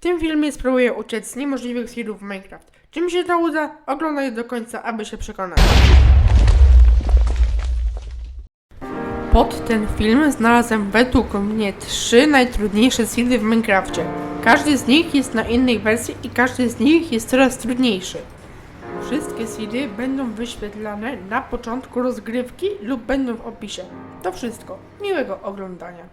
tym filmie spróbuję uciec z niemożliwych seedów w Minecraft. Czy mi się to uda? Oglądaj do końca, aby się przekonać. Pod ten film znalazłem według mnie trzy najtrudniejsze seedy w Minecrafcie. Każdy z nich jest na innej wersji i każdy z nich jest coraz trudniejszy. Wszystkie seedy będą wyświetlane na początku rozgrywki lub będą w opisie. To wszystko. Miłego oglądania.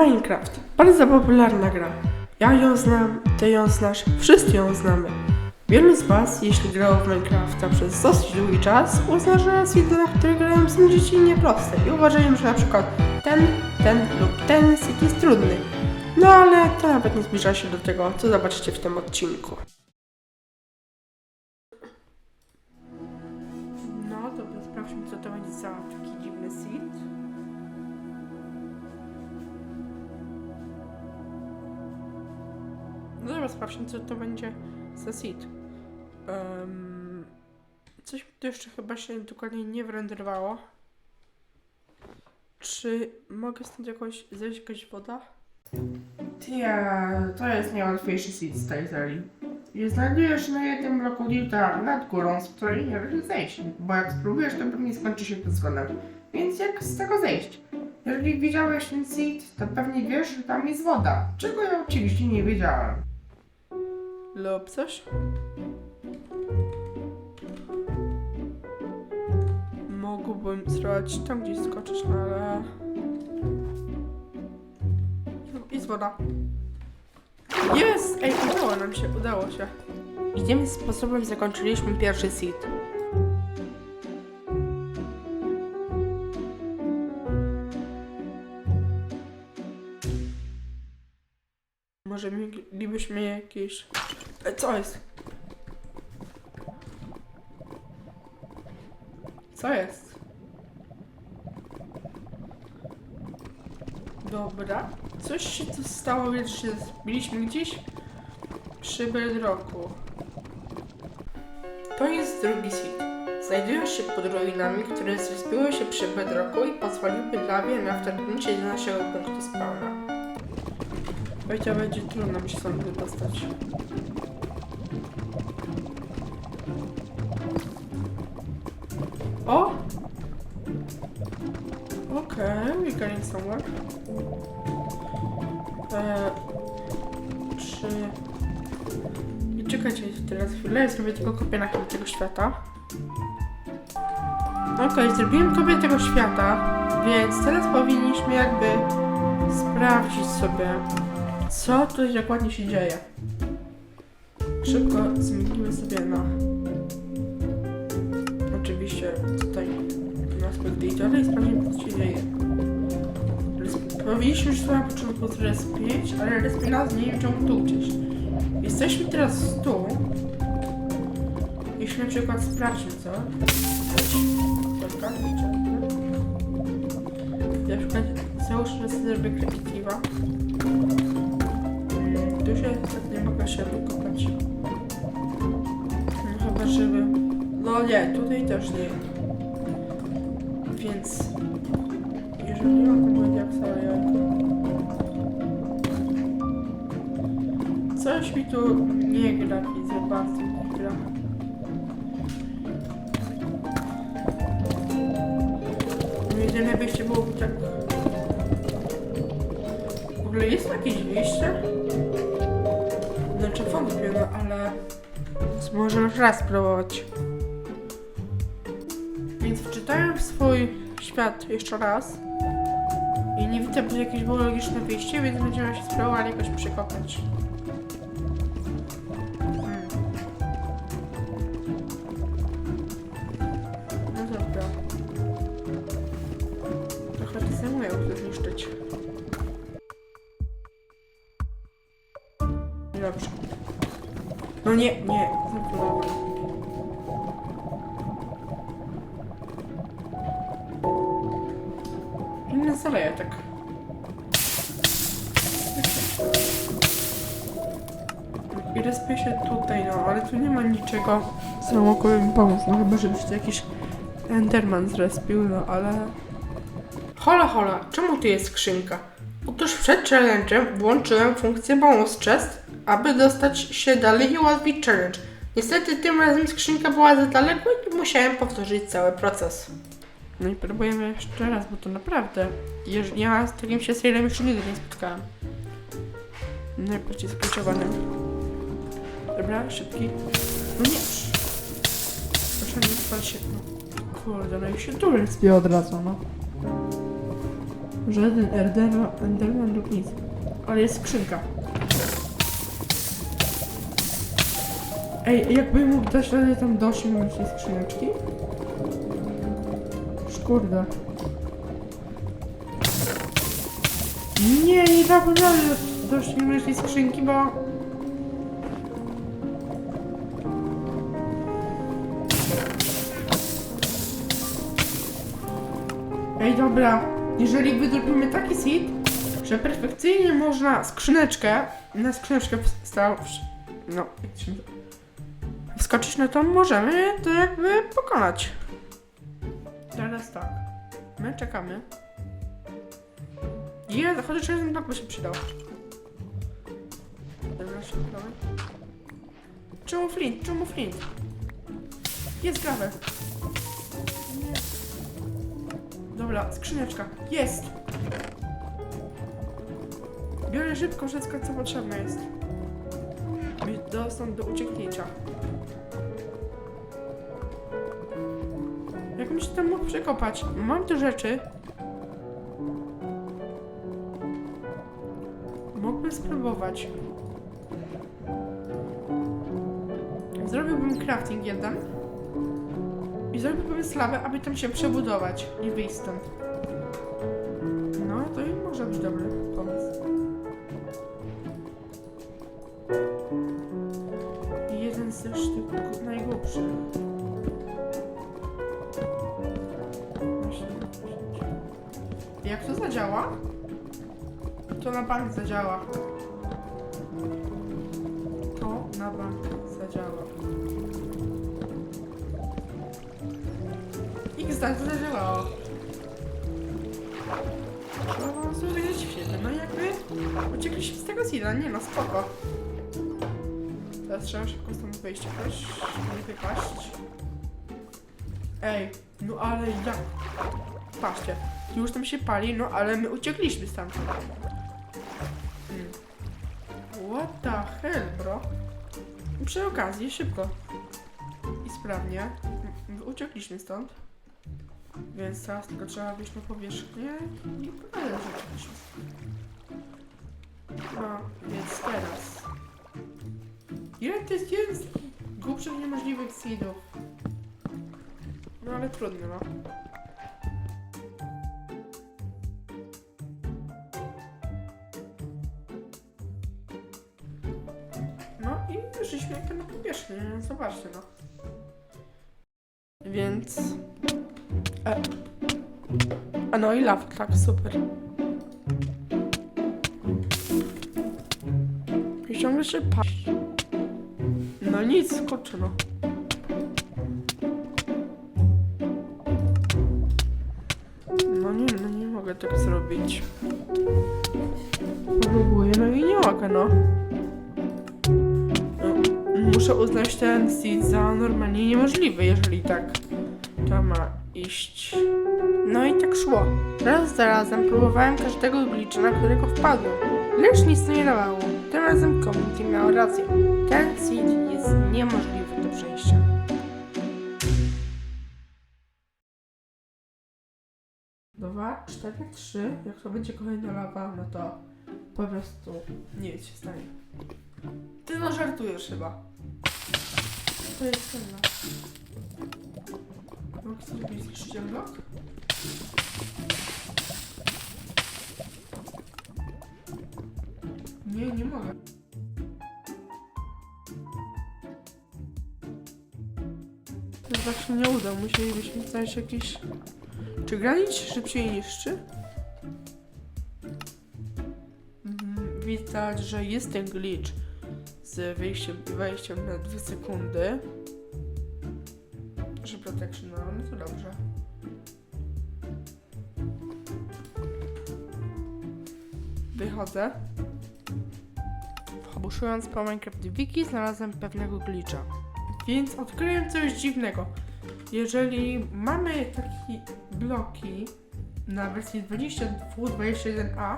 Minecraft. Bardzo popularna gra. Ja ją znam, ty ją znasz, wszyscy ją znamy. Wielu z Was, jeśli grało w Minecrafta przez dosyć długi czas, uzna, że seedy, na które grają są dziecinnie proste i uważają, że na przykład ten, ten lub ten jest trudny. No ale to nawet nie zbliża się do tego, co zobaczycie w tym odcinku. No dobra, sprawdźmy co to będzie za taki dziwny seed. Dobra, sprawdźmy co to będzie za seed. Um, coś tu jeszcze chyba się dokładnie nie wyrenderowało. Czy mogę stąd jakoś zejść jakaś woda? Ja, to jest najłatwiejszy seed z tej serii. I znajdujesz na jednym bloku Newta nad górą, z której nie możesz zejść, bo jak spróbujesz, to pewnie skończy się to zgonem. Więc jak z tego zejść? Jeżeli widziałeś ten seed, to pewnie wiesz, że tam jest woda, czego ja oczywiście nie wiedziałem. Lub coś? Mógłbym spróbować tam gdzieś skoczyć, no ale... Jest woda. Jest! Ej, udało nam się, udało się. I tym sposobem zakończyliśmy pierwszy seed. E, co jest? Co jest? Dobra. Coś się tu stało, więc się zbiliśmy gdzieś przy bedrocku. To jest drugi seed. Znajdują się pod ruinami, które zrespiły się przy bedrocku i pozwoliły lawie na wtargnięcie do naszego punktu spawna. To będzie trudno mi się stąd wydostać. O! Okay, we getting somewhere. Eee, czy... I czekajcie teraz chwilę, ja zrobię tylko kopię na chwilę tego świata. Okej, zrobiłem kopię tego świata, więc teraz powinniśmy jakby sprawdzić sobie, co tu dokładnie się dzieje. Szybko zmienimy sobie na... Oczywiście tutaj na spectatora i sprawdzimy, co się dzieje. Powinniśmy już na początku zrespić, ale respi nas nie wiem czemu tu gdzieś. Jesteśmy teraz tu. Jeśli na przykład sprawdźmy co. Na przykład załóżmy sobie zrobię się niestety nie mogę się wykopać. No chyba żeby... No nie, tutaj też nie. Więc... Jeżeli nie mam tego jak sobie Coś mi tu nie gra, widzę bardzo nie gra. Jedyne wyjście byłoby tak... W ogóle jest jakieś wyjście? Znaczy wątpię, no ale... Może raz spróbować. Więc wczytałem w swój świat jeszcze raz. I nie widzę, jakieś było logiczne wyjście, więc będziemy się spróbowali jakoś przekopać. No nie, nie. Inne zaleje tak. I respię się tutaj, no, ale tu nie ma niczego, co mogłoby mi pomóc, no chyba, żeby się jakiś Enderman zrespił, no, ale... Hola, hola, czemu tu jest skrzynka? Otóż przed challenge'em włączyłem funkcję bonus chest, aby dostać się dalej i ułatwić challenge. Niestety tym razem skrzynka była za daleko i musiałem powtórzyć cały proces. No i próbujemy jeszcze raz, bo to naprawdę, ja z takim się serialem jeszcze nigdy nie spotkałem. No i pocisk kluczowany. Dobra, szybki. No nie. Proszę nie spal się. No. Kurde, no i się tu respie od razu, no. Żaden Enderman lub nic. Ale jest skrzynka. Ej, jakby mógł dać radę tam dosięgnąć tej skrzyneczki? Kurde. Nie, nie dałbym rady dosięgnąć tej skrzynki, bo... Ej, dobra. Jeżeli wydrobimy taki seed, że perfekcyjnie można skrzyneczkę, na skrzyneczkę wstał, no, jak się? Wskoczyć, no to możemy to jakby pokonać. Teraz tak. My czekamy. Jest, chociaż jeden blok by się przydał. Dobra, szybko. Czemu flint? Czemu flint? Jest gravel. Dobra, skrzyneczka. Jest! Biorę szybko wszystko, co potrzebne jest. Dostęp do ucieknięcia. Mi się tam mógł przekopać? Mam tu rzeczy. Mógłbym spróbować. Zrobiłbym crafting jeden. I zrobiłbym slawę, aby tam się przebudować i wyjść stąd. No, to może być dobry Zadziała? To na bank zadziała. To na bank zadziała. X tak to zadziałało. No, zrozumieć świetnie. No jakby uciekliśmy z tego seeda. Nie no, spoko. Teraz trzeba szybko stąd wyjść jakoś. Nie wypaść. Ej, no ale jak? Patrzcie, już tam się pali, no ale my uciekliśmy stamtąd. Hmm. What the hell, bro? Przy okazji, szybko i sprawnie m- uciekliśmy stąd. Więc teraz tylko trzeba wyjść na powierzchnię i pokazać. No, więc teraz. Ile to jest jeden z głupszych niemożliwych seedów? No ale trudno, no. No i wyszliśmy jak na powierzchnię, nie? zobaczcie no. Więc... E. A no i law, tak, super. I ciągle się paść. No nic, kurczę no. No nie, no nie mogę tak zrobić. Próbuję, no i nie mogę, no. no. Muszę uznać ten seed za normalnie niemożliwy, jeżeli tak to ma iść. No i tak szło. Raz za razem próbowałem każdego glitcha, na którego wpadłem, lecz nic nie dawało. Tym razem community miał rację. Ten seed jest niemożliwy do przejścia. Dwa, cztery, trzy. Jak to będzie kolejna lawa, no to po prostu nic się stanie. Ty no żartujesz chyba. To jest blok. Mogę sobie zrobić zniszczyć blok? Nie, nie mogę. To właśnie nie uda. Musielibyśmy znaleźć jakiś... Czy granit się szybciej niszczy? Mhm, Widać, że jest ten glitch z wyjściem i wejściem na 2 sekundy. Że protection, no, no to dobrze. wychodzę. Obuszując po Minecraft Wiki znalazłem pewnego glitcha. Więc odkryłem coś dziwnego. Jeżeli mamy takie bloki na wersji 22.21a,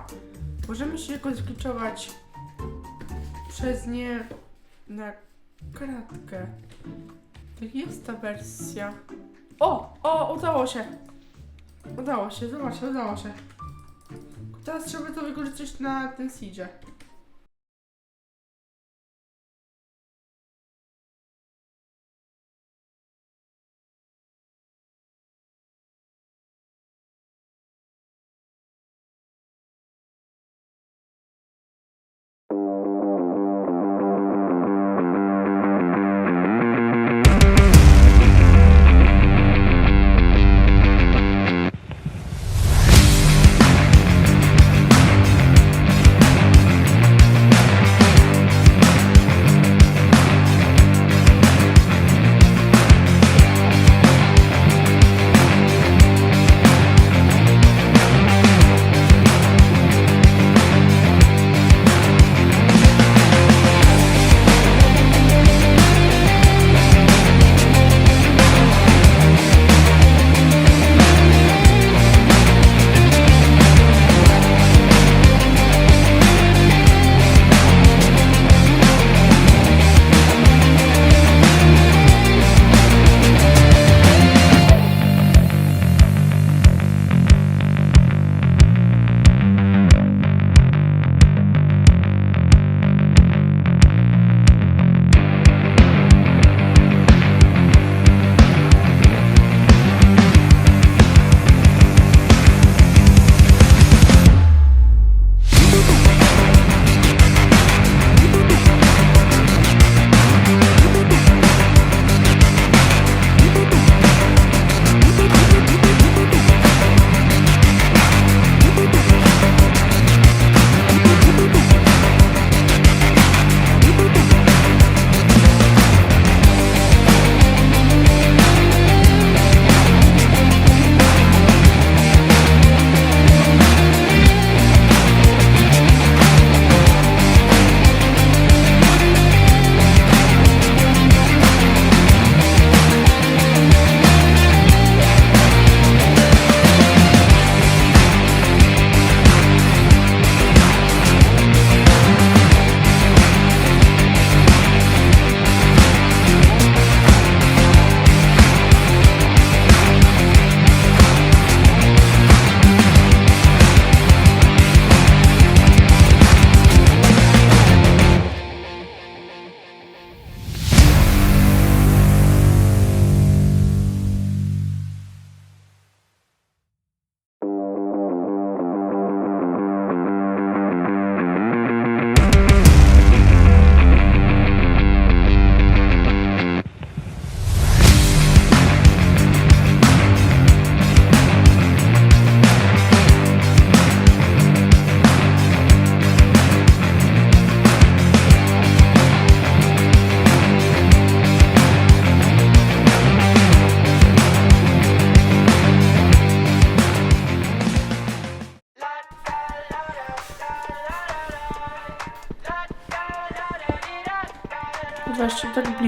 możemy się jakoś zgliczować przez nie na kratkę. To jest ta wersja. O! O! Udało się! Udało się, zobaczcie, udało się. Teraz trzeba to wykorzystać na tym seedzie.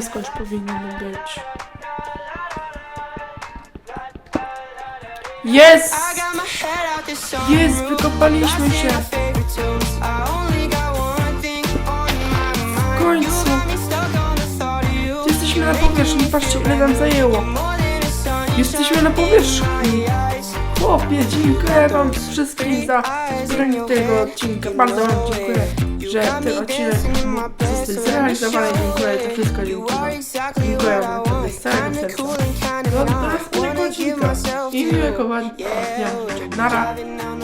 Już powinniśmy być. Jest! Jest, wykopaliśmy się. W końcu! Jesteśmy na powierzchni, patrzcie ile nam zajęło. Jesteśmy na powierzchni. Chłopie, dziękuję wam wszystkim za zbranie tego odcinka. Bardzo wam dziękuję, że ten odcinek mógł zostać zrealizowany. Dziękuję za wszystko, dziękuję. Dziękuję wam naprawdę z